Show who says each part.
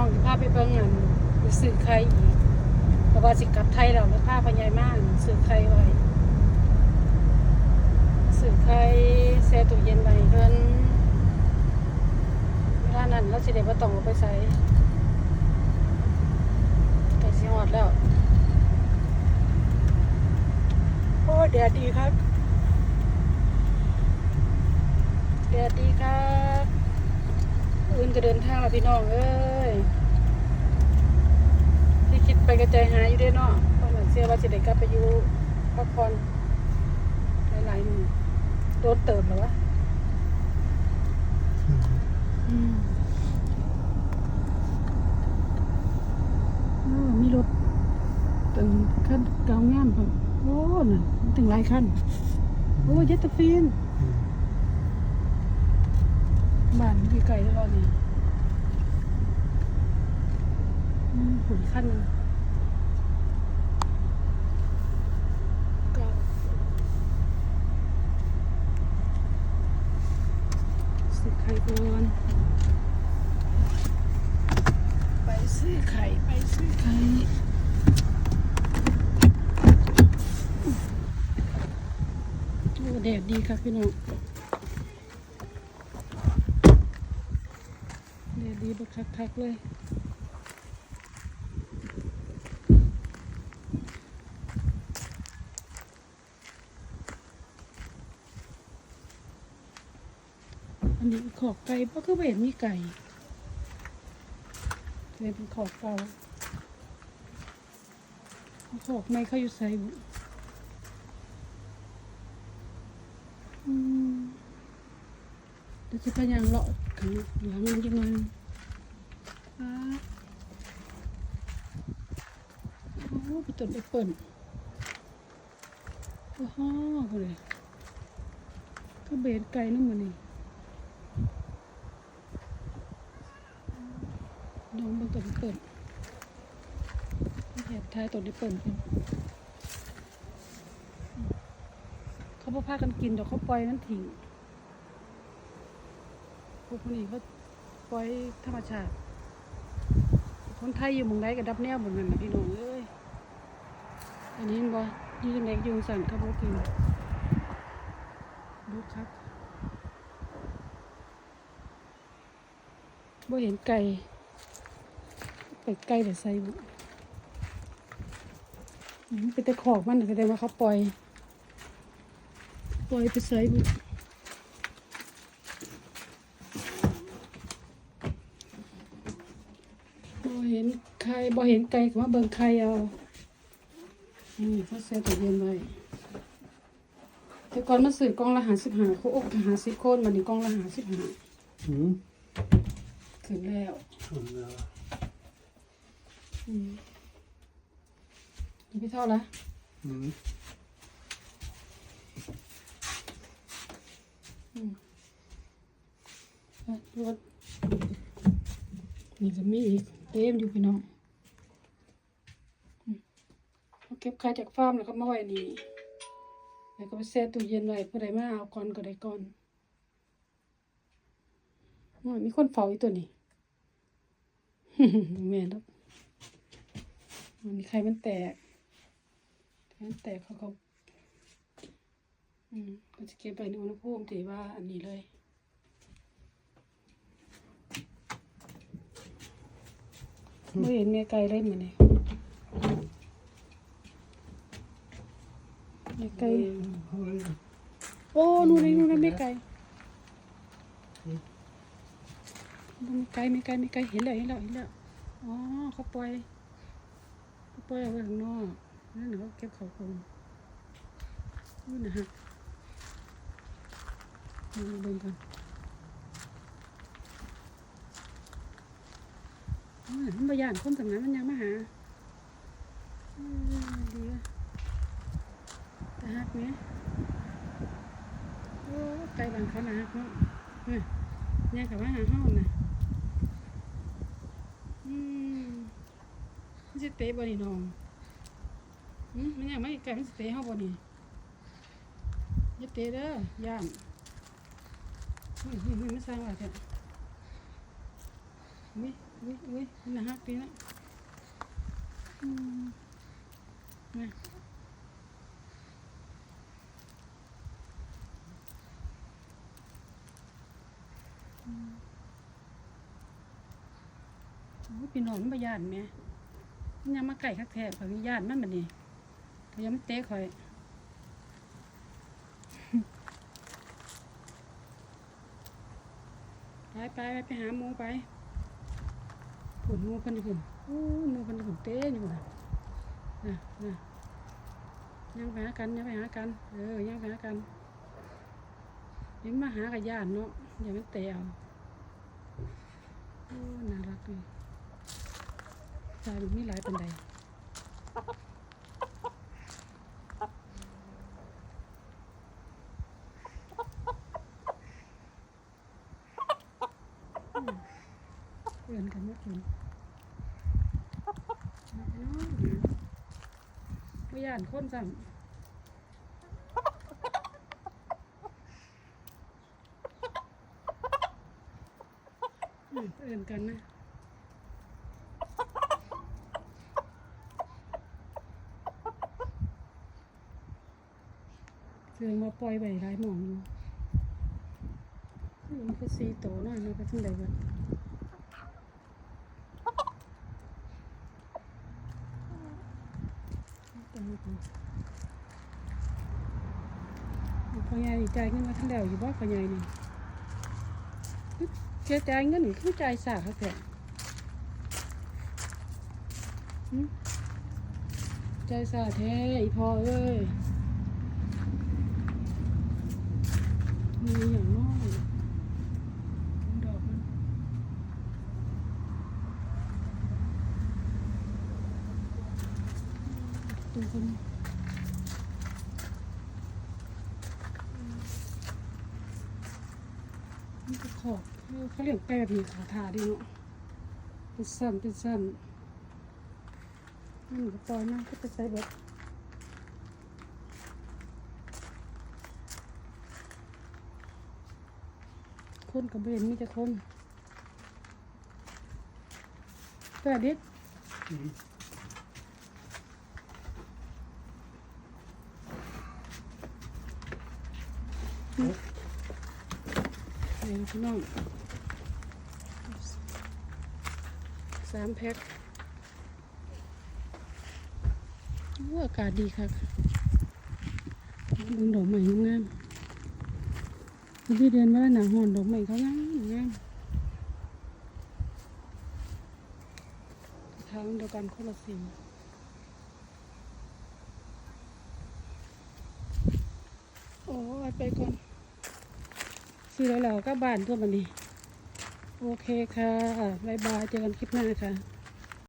Speaker 1: องพาไปเบิ่งอันไปซื้อไข่อีกเพราะว่าสิกลับไทยแล้วแล้วพาพญายมากซื้อไข่ไว้ซื้อไข่แช่ตู้เย็นไว้เพิ่นเวลานั้นเราสิได้บ่ต้องเอาไปใส่ใกล้สิฮอดแล้วโอ้แดดดีครับแดดดีครับ อื่นก็เดินทางแล้วพี่น้องเอ้ยที่คิดไปกระจายหาอยู่ด้วยเนาะเพราะเหลังเสียว่าจะได้กลับไปอยู่พักผ่อนหลายๆมือโดนเติมแล้วะมีรถตึงขั้นเกางามครับโอ้น่ะถึงหลายขั้นโอ้ยเยตฟีน บ้านอยู่ไกลแล้วนี่หุ่นขั้นก้าซื้อไข่ก่อนไปซื้อไข่ ไปซื้อไข่โอ้แดดดีครับพี่น้อง ดีบักคักๆเลยอันนี้ขอกไก่เพราะก็เห็นมีไก่เลยเป็นขอกเก่าขอกไม่เขาอยู่ใส่เดี๋ยวจะพยายามเลาะขังหลือมันยังไงอ่า โอ้ไปต้นไปเปิ่นโอ้โหเลยก็เบนไก่นั่นมันนี่น้องบนต้นไปเปิ่นแอบท้ายต้นไปเปิ่นเป็นเขาพอพากันกินเดี๋ยวเขาปล่อยมันทิ้งพวกคนนี้เขาปล่อยธรรมชาติ คนไทยอยู่มุงไดกับดับแนวเหมือนกันนะพี่น้องเอ้ยอันนี้มันบ่ยืนเล็กยุงสั่นเขาบอกกินดูครับบ่เห็นไก่ไปไก่แต่ใส่บุอืมเป็นแต่ขอกมันแสดงว่าเขาปล่อย ปล่อยไปใส่บุเห็นใคร บ่เห็นไก่ก็มาเบิ่งไข่เอานี่เขาใส่ตัวเย็นไว้แต่ก่อนมาซื้อกล่องละหาสิบหาโคอกหาสิบโคนมันนี่กล่องละหาสิบหา
Speaker 2: อืม
Speaker 1: ขึ้นแล้ว
Speaker 2: ถึงแล้ว
Speaker 1: อืมนี่พี่เท่าละ
Speaker 2: อืม
Speaker 1: อะรถนี่จะมีอีกเต็มอยู่พี่น้องอืม เอาเก็บไข่จากฟาร์มแล้วก็มาไว้นี่แล้วก็ไปแช่ตู้เย็นไว้เพื่อได้มาเอาก่อนก็ได้ก่อนโอ้ยมีคนเฝ้าอีกตัวนี้แม่นแล้วมันมีไข่มันแตกไข่มันแตกเขาก็อืมก็จะเก็บไปในอุณหภูมิที่ว่าอันนี้เลยไม่เห็นแม่ไก่เล่นเหมือนนี่ แม่ไก่
Speaker 2: เฮ้
Speaker 1: โอ้นู่นนี่นู่นนี่แม่ไก่นู่นแม่ไก่แม่ไก่แม่ไก่เห็นแล้วเห็นแล้วเห็นแล้วอ๋อเขาปล่อยเขาปล่อยเอาไว้ข้างนอกนั่นเขาเก็บเขาคงนู่นนะฮะมาเบิ่งกันมันบยานคนสำนักมันยังมาหาดีอะ ฮักไหมโอ้ไกลบางเขานะฮักเนาะเฮ้ยเนี่ยกับว่าหาห้องนะอืมมันจะเตะบ่นี่น้องอืมมันยังไม่ไกลมันจะเตะห้องบ่นี่อย่าเตะเด้อย่านเฮ้ยเฮ้ยเฮ้ยมันสร้างอะไรกันนี่อุ้ยอุ้ยนี่นะฮักดีนะอืมนะอืมโอ้ย พี่น้องมันประหยัดไหมมันยังมาไก่คักแท้ข่อยมีญาติมันบัดนี้ข่อยยังไม่เตะข่อยไปไปไปไปหาหมูไปผุนหมูเพันธุ์ผุนโอ้หมูเพันธุ์ผุนเต้อยู่นะนะนะยังไปหากันยังไปหากัน เออยังไปหากันเดี๋ยวมาหากับญาติเนาะอย่ามันเตะเอาโอ้น่ารักเลย ตายมันมีหลายปันใดเอื่นกันมากินมไม่ย่านคนสั่งเอื่นกันนะ เสืองมาปล่อยใบร้ายหมองอยู่มันคือสีโตหน่อยมันก็ทั้งใดวะตรงนี้ก่อนเอาพ่อใหญ่นี่จ่ายเงินมาทั้งแล้วอยู่บ่พ่อใหญ่นี่เสียจ่ายเงินนี่คือจ่ายสากเขาแท้หึจ่ายสาแท้อีพ่อเอ้ย มีอย่างน้อยดอกมันตัวคนนี่ก็ขอบเขาเรียกแปรแบบนี้ขาทาดีเนาะเป็นสั้นเป็นสั้นนั่นก็ปล่อยนะก็ไปใส่แบบ คนกับเห็นมีแต่คนสวัสดี
Speaker 2: อืม
Speaker 1: เดี๋ยวพี่น้องสามแพ็คโอ้อากาศดีค่ะดึงดอกไม้งามๆวัน ที่เดือนมาแล้วหนาหอนดอกไม้เขางามงามทางเดียวกันคนละสีโอ้ไปก่อนซื้อแล้วเราก็บ้านตัวมันนี้ โอเคค่ะ บ๊ายบาย เจอกันคลิปหน้าค่ะ